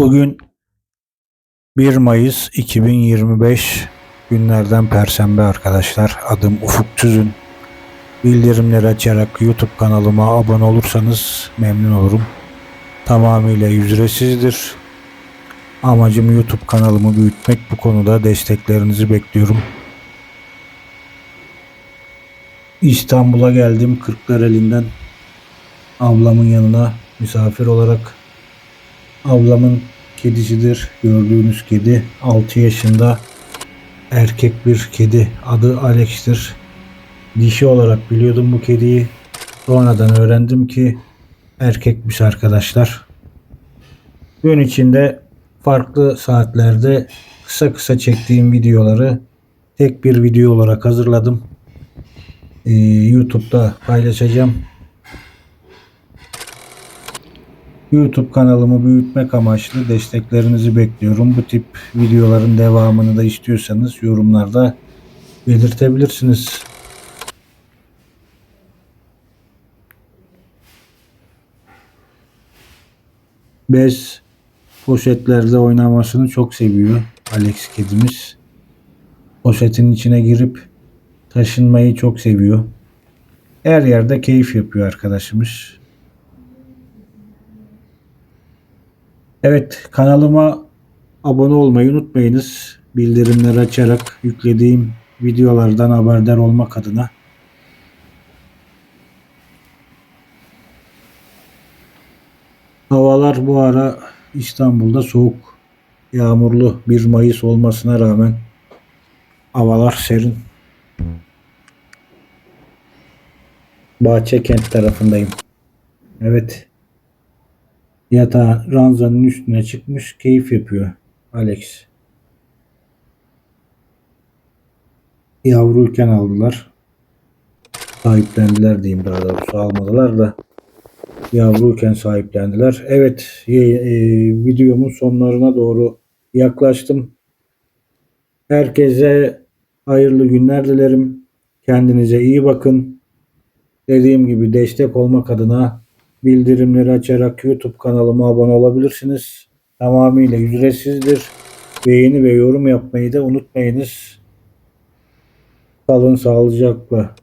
Bugün 1 Mayıs 2025 günlerden Perşembe arkadaşlar. Adım Ufuk Tüzün. Bildirimleri açarak YouTube kanalıma abone olursanız memnun olurum. Tamamıyla ücretsizdir. Amacım YouTube kanalımı büyütmek. Bu konuda desteklerinizi bekliyorum. İstanbul'a geldim Kırklareli'nden. Ablamın yanına misafir olarak. Ablamın kedisidir. Gördüğünüz kedi 6 yaşında erkek bir kedi. Adı Alex'tir. Dişi olarak biliyordum bu kediyi. Sonradan öğrendim ki erkekmiş arkadaşlar. Gün içinde farklı saatlerde kısa kısa çektiğim videoları tek bir video olarak hazırladım. Ee, YouTube'da paylaşacağım. YouTube kanalımı büyütmek amaçlı desteklerinizi bekliyorum. Bu tip videoların devamını da istiyorsanız yorumlarda belirtebilirsiniz. Bez poşetlerde oynamasını çok seviyor Alex kedimiz. Poşetin içine girip taşınmayı çok seviyor. Her yerde keyif yapıyor arkadaşımız. Evet kanalıma abone olmayı unutmayınız. Bildirimleri açarak yüklediğim videolardan haberdar olmak adına. Havalar bu ara İstanbul'da soğuk, yağmurlu 1 Mayıs olmasına rağmen havalar serin. Bahçekent tarafındayım. Evet. Yatağı ranzanın üstüne çıkmış keyif yapıyor Alex. Yavruyken aldılar. Sahiplendiler diyeyim daha doğrusu almadılar da yavruyken sahiplendiler. Evet e, videomun sonlarına doğru yaklaştım. Herkese hayırlı günler dilerim. Kendinize iyi bakın. Dediğim gibi destek olmak adına bildirimleri açarak YouTube kanalıma abone olabilirsiniz. Tamamıyla ücretsizdir. Beğeni ve yorum yapmayı da unutmayınız. Kalın sağlıcakla.